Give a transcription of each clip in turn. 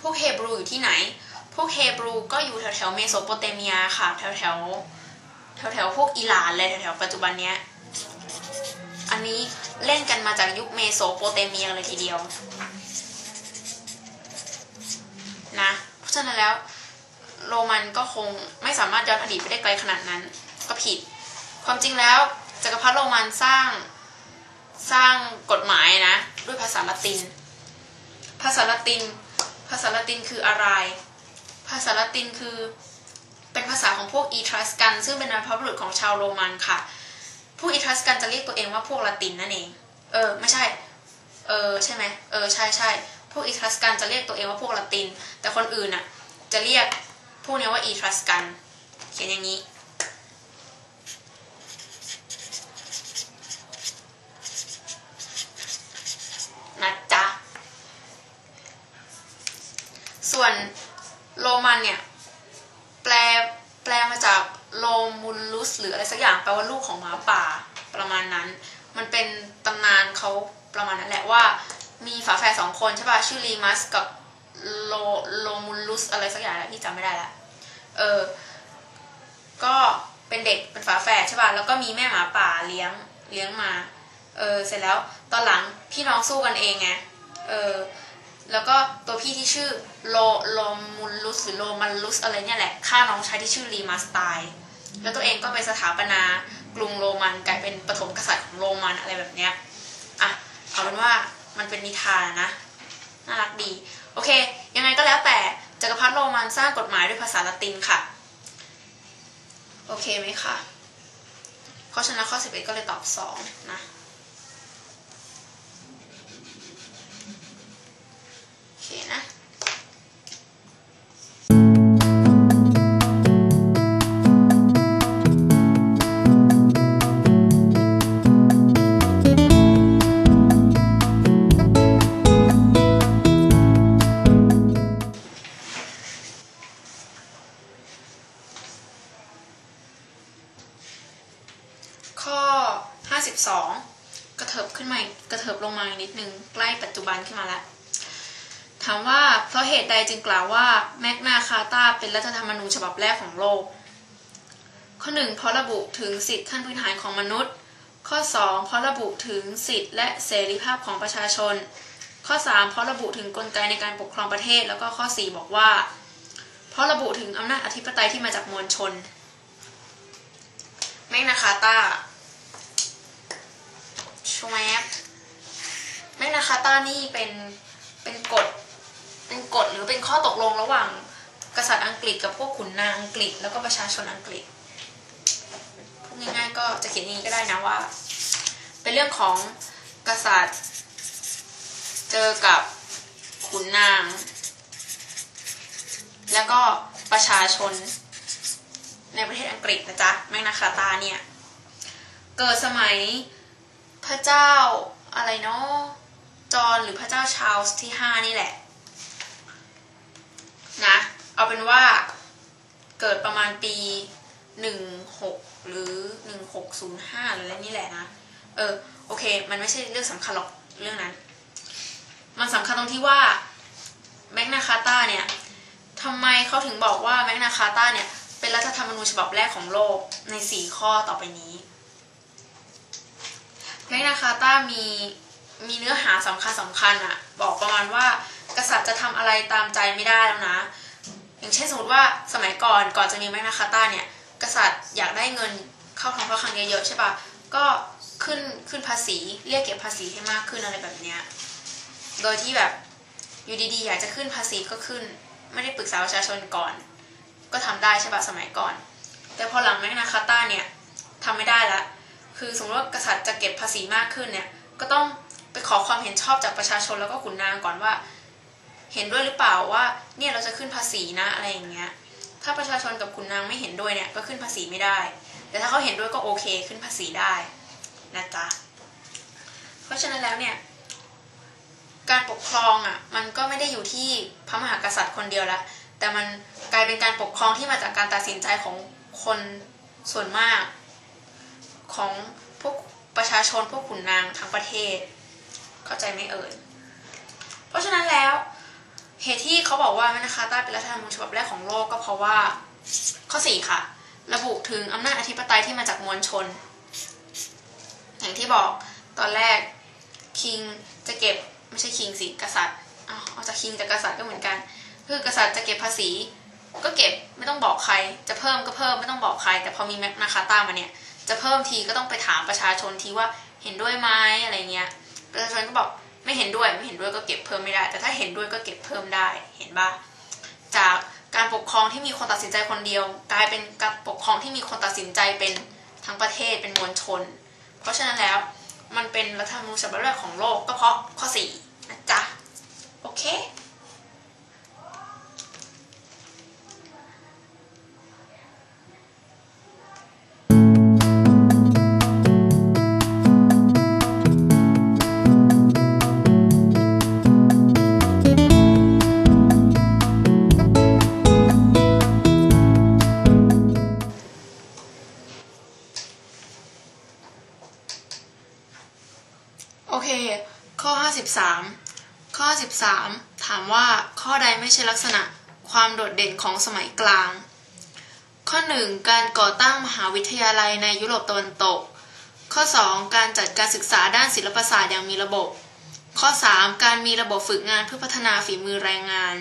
พวกเฮบรูอยู่ที่ไหน พวกเฮบรูก็อยู่แถวแถวเมโสโปเตเมียค่ะ แถวแถวแถวแถวพวกอิหร่านเลยแถวแถวปัจจุบันเนี้ย อันนี้เล่นกันมาจากยุคเมโสโปเตเมียเลยทีเดียวนะเพราะฉะนั้นแล้วโรมันก็คงไม่สามารถย้อนอดีตไปได้ไกลขนาดนั้นก็ผิด ความจริงแล้วจักรพรรดิโรมันสร้างสร้างกฎหมายนะ ด้วยภาษาละติน ภาษาละติน ภาษาละตินคืออะไร ภาษาละตินคือ เป็นภาษาของพวกอีทรัสกัน ซึ่งเป็นบรรพบุรุษของชาวโรมันค่ะ พวกอีทรัสกันจะเรียกตัวเองว่าพวกละตินนั่นเอง เออ ไม่ใช่ เออ ใช่ไหมเออ ใช่ใช่ พวกอีทรัสกันจะเรียกตัวเองว่าพวกละติน แต่คนอื่นน่ะ จะเรียกพวกนี้ว่าอีทรัสกัน เขียนอย่างนี้ นะจ๊ะ ส่วนโรมันเนี่ย แปลแปลมาจากโลมุลลุสหรืออะไรสักอย่างแปลว่าลูกของหมาป่าประมาณนั้น มันเป็นตำนานเขาประมาณนั้นแหละว่า มีฝาแฝดสองคนใช่ป่ะชื่อลีมัสกับโลโลมุลลุสอะไรสักอย่างแหละพี่จำไม่ได้ละเออ ก็เป็นเด็กเป็นฝาแฝดใช่ป่ะแล้วก็มีแม่หมาป่าเลี้ยงเลี้ยงมา เออเสร็จแล้วตอนหลังพี่น้องสู้กันเองไงเออ แล้วก็ตัวพี่ที่ชื่อโลโลมุลลุสหรือโลมันลุสอะไรเนี่ยแหละฆ่าน้องชายที่ชื่อรีมาสตายแล้วตัวเองก็ไปสถาปนากรุงโรมันกลายเป็นปฐมกษัตริย์ของโรมันอะไรแบบเนี้ยอะเอาเป็นว่ามันเป็นนิทานนะน่ารักดี โอเค ยังไงก็แล้วแต่จักรพรรดิโรมันสร้างกฎหมายด้วยภาษาละตินค่ะ โอเคไหมคะเพราะฉะนั้นข้อ 11 ก็เลยตอบ 2 นะ โอ เคนะข้อ52 กระเถิบขึ้นมากกระเถิบลงมาอีกนิดนึง ใกล้ปัจจุบันขึ้นมาแล้ว ถามว่าเพราะเหตุใดจึงกล่าวว่าแมกนาคาตาเป็นรัฐธรรมนูญฉบับแรกของโลก ข้อ 1 เพราะระบุถึงสิทธิขั้นพื้นฐานของมนุษย์ ข้อ 2 เพราะระบุถึงสิทธิและเสรีภาพของประชาชน ข้อ 3 เพราะระบุถึงกลไกในการปกครองประเทศ แล้วก็ข้อ 4 บอกว่า เพราะระบุถึงอำนาจอธิปไตยที่มาจากมวลชน แมกนาคาตาชวบแมกนาคาตานี่เป็นเป็นกฎ เป็นกฎหรือเป็นข้อตกลงระหว่างกษัตริย์อังกฤษกับพวกขุนนางอังกฤษแล้วก็ประชาชนอังกฤษพูดง่ายๆก็จะเขียนอย่างนี้ก็ได้นะว่า เป็นเรื่องของกษัตริย์ เจอกับขุนนาง แล้วก็ประชาชนในประเทศอังกฤษนะจ๊ะแมกนาคาตาเนี่ย เกิดสมัยพระเจ้าอะไรเนาะจอห์นหรือพระเจ้าชาร์ลส์ที่ห้านี่แหละ เป็นว่าเกิดประมาณปีหนึ่งหกหรือหนึ่งหกศูนย์ห้าอะไรนี่แหละนะเออโอเค มันไม่ใช่เรื่องสำคัญหรอกเรื่องนั้น มันสำคัญตรงที่ว่าแมกนาคาตาเนี่ยทำไมเขาถึงบอกว่าแมกนาคาตาเนี่ยเป็นรัฐธรรมนูญฉบับแรกของโลกในสี่ข้อต่อไปนี้แมกนาคาตามีมีเนื้อหาสำคัญสำคัญอะบอกประมาณว่ากษัตริย์จะทำอะไรตามใจไม่ได้แล้วนะ เช่นสมมติว่าสมัยก่อนก่อนจะมีแมกนาคาตาเนี่ยกษัตริย์อยากได้เงินเข้าท้องพระคลังเยอะๆใช่ปะก็ขึ้นขึ้นภาษีเรียกเก็บภาษีให้มากขึ้นอะไรแบบเนี้ยโดยที่แบบอยู่ดีๆ อยากจะขึ้นภาษีก็ขึ้น ไม่ได้ปรึกษาประชาชนก่อน ก็ทำได้ใช่ปะสมัยก่อน แต่พอหลังแมกนาคาตาเนี่ยทำไม่ได้ละคือสมมติว่ากษัตริย์จะเก็บภาษีมากขึ้นเนี่ยก็ต้องไปขอความเห็นชอบจากประชาชนแล้วก็ขุนนางก่อนว่า เห็นด้วยหรือเปล่าว่าเนี่ยเราจะขึ้นภาษีนะอะไรอย่างเงี้ยถ้าประชาชนกับขุนนางไม่เห็นด้วยเนี่ยก็ขึ้นภาษีไม่ได้ แต่ถ้าเขาเห็นด้วยก็โอเคขึ้นภาษีได้นะจ๊ะเพราะฉะนั้นแล้วเนี่ยการปกครองอะมันก็ไม่ได้อยู่ที่พระมหากษัตริย์คนเดียวละแต่มันกลายเป็นการปกครองที่มาจากการตัดสินใจของคนส่วนมาก ของพวกประชาชนพวกขุนนางทั้งประเทศ เข้าใจไหมเอ่ยเพราะฉะนั้นแล้ว เหตุที่เขาบอกว่าแมกนาคาต้าเป็นรัฐธรรมนูญฉบับแรกของโลกก็เพราะว่าข้อสี่ค่ะ ระบุถึงอำนาจอธิปไตยที่มาจากมวลชน อย่างที่บอกตอนแรกคิงจะเก็บไม่ใช่คิงสิกษัตริย์อ้าวเอาจากคิงกับกษัตริย์ก็เหมือนกัน คือกษัตริย์จะเก็บภาษี ก็เก็บไม่ต้องบอกใคร จะเพิ่มก็เพิ่มไม่ต้องบอกใคร แต่พอมีแมกนาคาต้ามาเนี่ย จะเพิ่มทีก็ต้องไปถามประชาชนทีว่าเห็นด้วยไหมอะไรเงี้ยประชาชนก็บอก ไม่เห็นด้วยไม่เห็นด้วยก็เก็บเพิ่มไม่ได้ แต่ถ้าเห็นด้วยก็เก็บเพิ่มได้เห็นปะจากการปกครองที่มีคนตัดสินใจคนเดียว กลายเป็นการปกครองที่มีคนตัดสินใจเป็นทั้งประเทศเป็นมวลชน เพราะฉะนั้นแล้วมันเป็นรัฐธรรมนูญฉบับแรกของโลกก็เพราะข้อสี่นะจ๊ะโอเค 13 ข้อ 13 ถามว่าข้อใดไม่ใช่ลักษณะความโดดเด่นของสมัยกลาง ข้อ 1 การก่อตั้งมหาวิทยาลัยในยุโรปตะวันตก ข้อ 2 การจัดการศึกษาด้านศิลปศาสตร์อย่างมีระบบ ข้อ 3 การมีระบบฝึกงานเพื่อพัฒนาฝีมือแรงงาน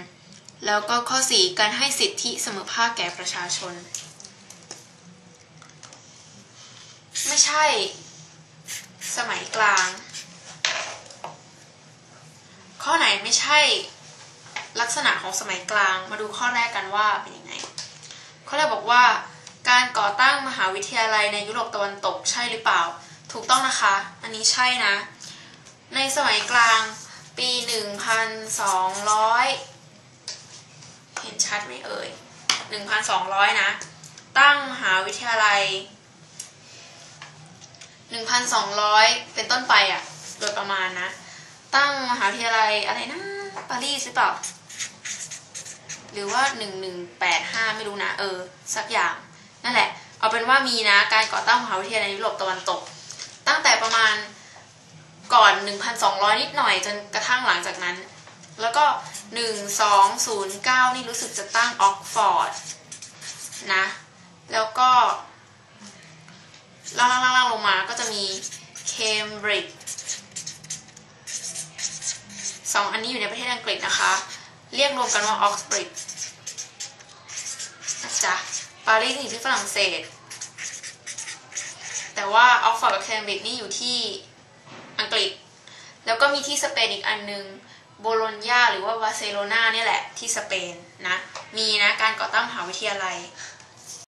แล้วก็ข้อ 4 การให้สิทธิเสมอภาคแก่ประชาชน ไม่ใช่ สมัยกลาง ข้อไหนไม่ใช่ลักษณะของสมัยกลาง มาดูข้อแรกกันว่าเป็นยังไง ข้อแรกบอกว่า การก่อตั้งมหาวิทยาลัยในยุโรปตะวันตกใช่หรือเปล่า ถูกต้องนะคะ อันนี้ใช่นะ ในสมัยกลางปี 1,200 เห็นชัดไหมเอ่ย 1,200 นะ ตั้งมหาวิทยาลัย 1,200 เป็นต้นไปอะโดยประมาณนะ ตั้งมหาวิทยาลัยอะไรนะปารีสหรือเปล่า หรือว่า1185ไม่รู้นะเออ สักอย่าง นั่นแหละ เอาเป็นว่ามีนะการก่อตั้งมหาวิทยาลัยในยุโรปตะวันตก ตั้งแต่ประมาณก่อน 1,200 นิดหน่อยจนกระทั่งหลังจากนั้น แล้วก็ 1209 นี่รู้สึกจะตั้งออกฟอร์ดนะ แล้วก็ล่างๆๆลงมาก็จะมีเคมบริดจ์ สองอันนี้อยู่ในประเทศอังกฤษนะคะ เรียกรวมกันว่าออกซบริดจ์นะจ๊ะปารีสอยู่ที่ฝรั่งเศส แต่ว่าออกฟอร์ดกับเคมบริดจ์นี่อยู่ที่อังกฤษ แล้วก็มีที่สเปนอีกอันนึงโบโลญญาหรือว่าบาร์เซโลนาเนี่ยแหละที่สเปนนะ มีนะการก่อตั้งมหาวิทยาลัย